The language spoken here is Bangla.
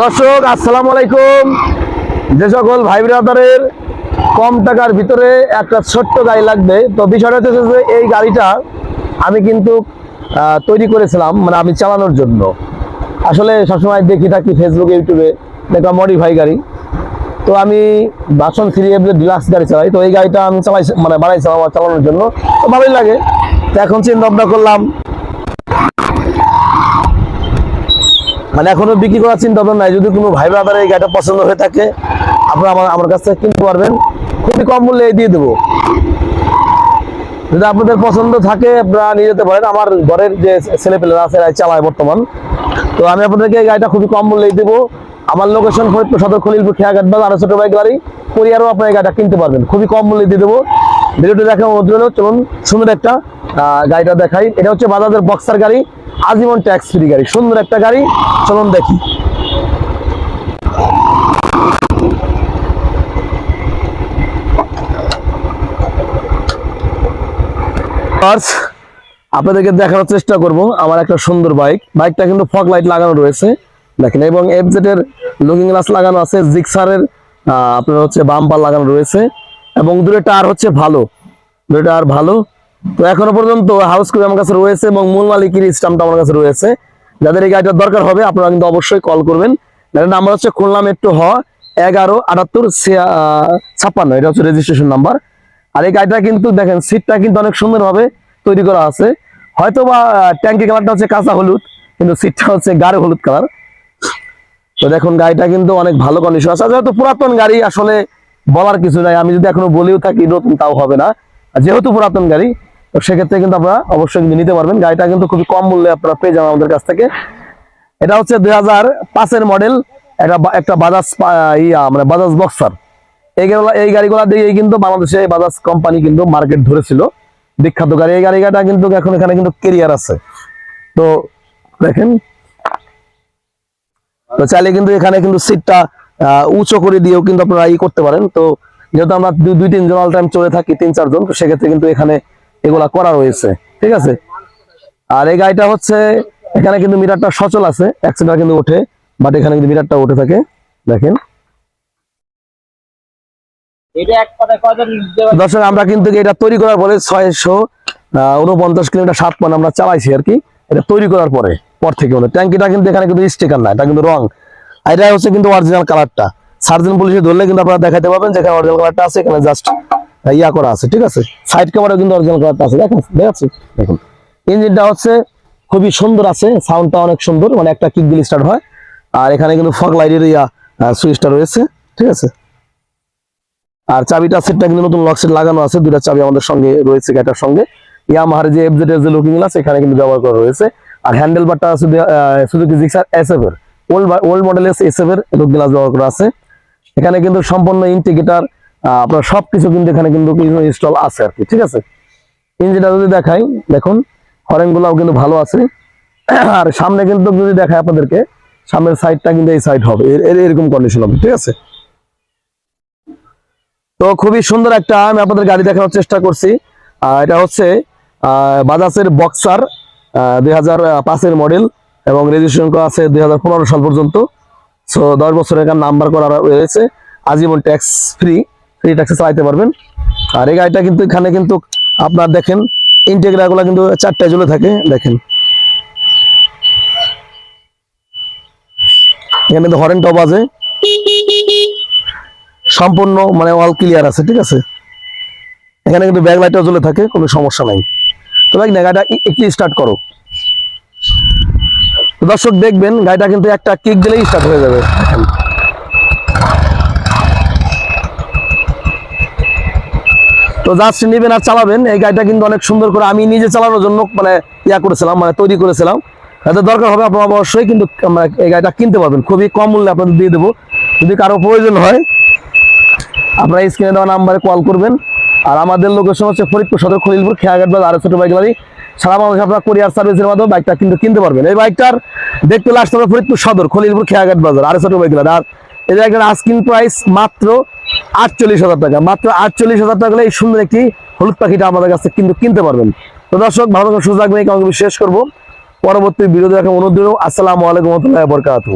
দর্শক, আসসালামু আলাইকুম। যে সকল ভাই ব্রাদারের কম টাকার ভিতরে একটা ছোট্ট গাড়ি লাগবে, তো বিষয়টা হচ্ছে যে এই গাড়িটা আমি কিন্তু তৈরি করেছিলাম মানে আমি চালানোর জন্য। আসলে সবসময় দেখি থাকি ফেসবুকে ইউটিউবে দেখলাম মডিফাই গাড়ি। তো আমি বাসন থ্রি এফ ডিলাক্স গাড়ি চালাই, তো এই গাড়িটা আমি চালাই মানে বানাইছিলাম আমার চালানোর জন্য, তো ভালোই লাগে। তো এখন চিন্তা ভাবনা করলাম মানে এখনও বিক্রি করার চিন্তা ভাবনা নাই। যদি কোনো ভাই ব্রাদার এই গাড়িটা পছন্দ হয়ে থাকে, আপনারা আমার আমার কাছ থেকে কিনতে পারবেন। খুবই কম মূল্যে দিয়ে দেবো। যদি আপনাদের পছন্দ থাকে, আপনারা নিয়ে যেতে পারেন। আমার ঘরের যে ছেলে পেলেরা আছে, এরাই চালায় বর্তমান। তো আমি আপনাদেরকে এই গাড়িটা খুবই কম মূল্যে দেবো। আমার লোকেশন ফরিদপুর সদর খলিলপুর খেয়াঘাট বাজার, আরও ছোট বাইক গাড়ি কোরিয়ারও আপনার এই গাড়িটা কিনতে পারবেন। খুবই কম মূল্যে দিয়ে দেবো। ভিডিওটি দেখা অনুরোধ চলুন, সুন্দর একটা গাড়িটা দেখাই। এটা হচ্ছে বাজাজের বক্সার গাড়ি আজীবন ট্যাক্স ফ্রি গাড়ি। সুন্দর একটা গাড়ি, চলুন দেখি। আপনাদেরকে দেখানোর চেষ্টা করব। আমার একটা সুন্দর বাইক বাইকটা কিন্তু ফগ লাইট লাগানো রয়েছে। দেখেন, এবং এফজেড এর লুকিং গ্লাস লাগানো আছে জিক্সারের আপনার হচ্ছে বাম্পার লাগানো রয়েছে। এবং দূরে টায়ার হচ্ছে ভালো। দূরে টায়ার ভালো। তো এখনও পর্যন্ত হাউস করে আমার কাছে রয়েছে এবং মূল মালিকের স্টাম্পটা আমার কাছে রয়েছে। যাদের এই গাড়িটার দরকার হবে, আপনারা কিন্তু অবশ্যই কল করবেন। গাড়ির নাম্বার হচ্ছে খুলনা মেট্রো হ এগারো আটাত্তর ছাপ্পান্ন, এটা হচ্ছে রেজিস্ট্রেশন নাম্বার আর এই গাড়িটা কিন্তু দেখেন সিটটা কিন্তু অনেক সুন্দরভাবে তৈরি করা আছে। হয়তো বা ট্যাঙ্কি কালারটা হচ্ছে কাঁচা হলুদ, কিন্তু সিটটা হচ্ছে গাঢ় হলুদ কালার তো দেখুন, গাড়িটা কিন্তু অনেক ভালো কন্ডিশন আছে। যেহেতু পুরাতন গাড়ি, আসলে বলার কিছু নাই। আমি যদি এখনও বলেও থাকি, নতুন তাও হবে না। যেহেতু পুরাতন গাড়ি তো সেক্ষেত্রে কিন্তু আপনারা অবশ্যই কিন্তু নিতে পারবেন। গাড়িটা কিন্তু খুবই কম মূল্যে আপনারা পেয়ে যাবেন আমাদের কাছ থেকে। এটা হচ্ছে দুই হাজার পাঁচের মডেল। একটা একটা বাজাজ ইয়া মানে বাজাজ বক্সার। এই এই গাড়িগুলো দিয়েই কিন্তু বাংলাদেশে বাজাজ কোম্পানি কিন্তু মার্কেট ধরেছিল। বিখ্যাত গাড়ি। এই গাড়িটা কিন্তু এখন এখানে কিন্তু কেরিয়ার আছে। তো দেখেন। তো চাইলে কিন্তু এখানে কিন্তু সিটটা উঁচু করে দিয়েও কিন্তু আপনারা ই করতে পারেন। তো যেহেতু আমরা দুই তিনজন অল টাইম চলে থাকি, তিন চারজন, তো সেক্ষেত্রে কিন্তু এখানে এগুলা করা রয়েছে ঠিক আছে? আর এই গাড়িটা হচ্ছে এখানে কিন্তু মিটারটা সচল আছে অ্যাক্সিডেন্ট কিন্তু ওঠে বাট এখানে কিন্তু মিটারটা উঠে থাকে দেখেন? দর্শক আমরা কিন্তু এটা তৈরি করার পরে ছয়শো উনপঞ্চাশ কিলোমিটার সাত পয়েন্ট আমরা চালাইছি আর কি। এটা তৈরি করার পরে পর থেকে হলো। ট্যাঙ্কিটা কিন্তু এখানে কিন্তু স্টিকার না এটা কিন্তু রং। এটা হচ্ছে কিন্তু অরিজিনাল কালারটা সার্জন পুলিশে ধরলে কিন্তু আপনারা দেখাতে পাবেন যেখানে অরিজিনাল কালারটা আছে এখানে জাস্ট ইয়া করা আছে, ঠিক আছে? সাইড ক্যামেরা কিন্তু অরিজিনাল কালারটা আছে। দেখেন দেখাচ্ছি দেখুন। ইঞ্জিনটা হচ্ছে খুবই সুন্দর আছে সাউন্ডটা অনেক সুন্দর মানে একটা কিক দিলে স্টার্ট হয়। আর এখানে কিন্তু ফগ লাইটের ইয়া সুইচটা রয়েছে, ঠিক আছে? আর চাবিটা সেটটা কিন্তু নতুন লক সেট লাগানো আছে দুটা চাবি আমাদের সঙ্গে রয়েছে গাড়িটার সঙ্গে। ইয়ামাহার যে এফজেড এর যে লুকিং গ্লাস এখানে কিন্তু ব্যবহার করা রয়েছে। আর হ্যান্ডেল বারটা আছে সুজুকি জিক্সার এসএফ এর। ওল্ড ওল্ড মডেলের এসএফ এর লুক গ্লাস ব্যবহার করা আছে। এখানে কিন্তু সম্পূর্ণ ইন্টিগ্রেটার আপনার সবকিছু কিন্তু এখানে কিন্তু ইনস্টল আছে আর কি, ঠিক আছে? ইঞ্জিনটা যদি দেখাই, দেখুন হরেন গুলাও কিন্তু ভালো আছে। আর সামনে কিন্তু যদি দেখায় আপনাদেরকে, সামনের সাইডটা কিন্তু এই সাইড হবে, এর- এর- এরকম কন্ডিশন হবে, ঠিক আছে? তো খুবই সুন্দর একটা আমি আপনাদের গাড়ি দেখানোর চেষ্টা করছি। এটা হচ্ছে বাজাজের বক্সার দুই হাজার পাঁচের মডেল এবং রেজিস্ট্রেশন করা আছে দুই হাজার পনেরো সাল পর্যন্ত। সো দশ বছরের নাম্বার করা রয়েছে, আজীবন ট্যাক্স ফ্রি ফ্রি ট্যাক্সে চালাইতে পারবেন। আর এই গাড়িটা কিন্তু এখানে কিন্তু আপনার দেখেন ইন্টেগ্রাগুলো কিন্তু চারটায় জ্বলে থাকে, দেখেন। এখানে কিন্তু হরেনটাও বাজে সম্পূর্ণ মানে অল ক্লিয়ার আছে, ঠিক আছে? এখানে কিন্তু ব্যাক লাইটও জ্বলে থাকে, কোনো সমস্যা নাই। তো ভাই গাড়িটা একটু স্টার্ট করো। দর্শক, দেখবেন গাড়িটা কিন্তু একটা কিক দিলেই স্টার্ট হয়ে যাবে তো জাস্ট নেবেন আর চালাবেন। এই গাড়িটা কিন্তু অনেক সুন্দর করে আমি নিজে চালানোর জন্য মানে ইয়া করেছিলাম মানে তৈরি করেছিলাম। যাদের দরকার হবে আপনারা অবশ্যই, কিন্তু আমরা এই গাড়িটা কিনতে পারবেন। খুবই কম মূল্যে আপনাদের দিয়ে দেবো। যদি কারও প্রয়োজন হয়, আপনারা স্ক্রিনে দেওয়া নাম্বারে কল করবেন। আর আমাদের লোকেশন হচ্ছে ফরিদপুর সদর, খলিলপুর, খেয়াঘাট বাজার, আরও ছোট বাইক সারা বাংলাদেশে আপনারা কোরিয়ার সার্ভিসের মাধ্যমে বাইকটা কিন্তু কিনতে পারবেন। এই বাইকটার দেখতে আসতে হবে ফরিদপুর সদর, খলিলপুর, খেয়াঘাট বাজার, আরও ছোট বাইক গাড়ি আর এই বাইকটার আস্কিং প্রাইস মাত্র আটচল্লিশ হাজার টাকা। মাত্র আটচল্লিশ হাজার টাকা এই সুন্দর একটি হলুদ পাখিটা আমাদের কাছে কিন্তু কিনতে পারবেন। তো দর্শক, ভালো থাকুন সুযোগ নেই শেষ করব। পরবর্তী বিরোধী দেখার অনুরোধ আসসালামু আলাইকুম রহমতুল্লাহ বরকাতু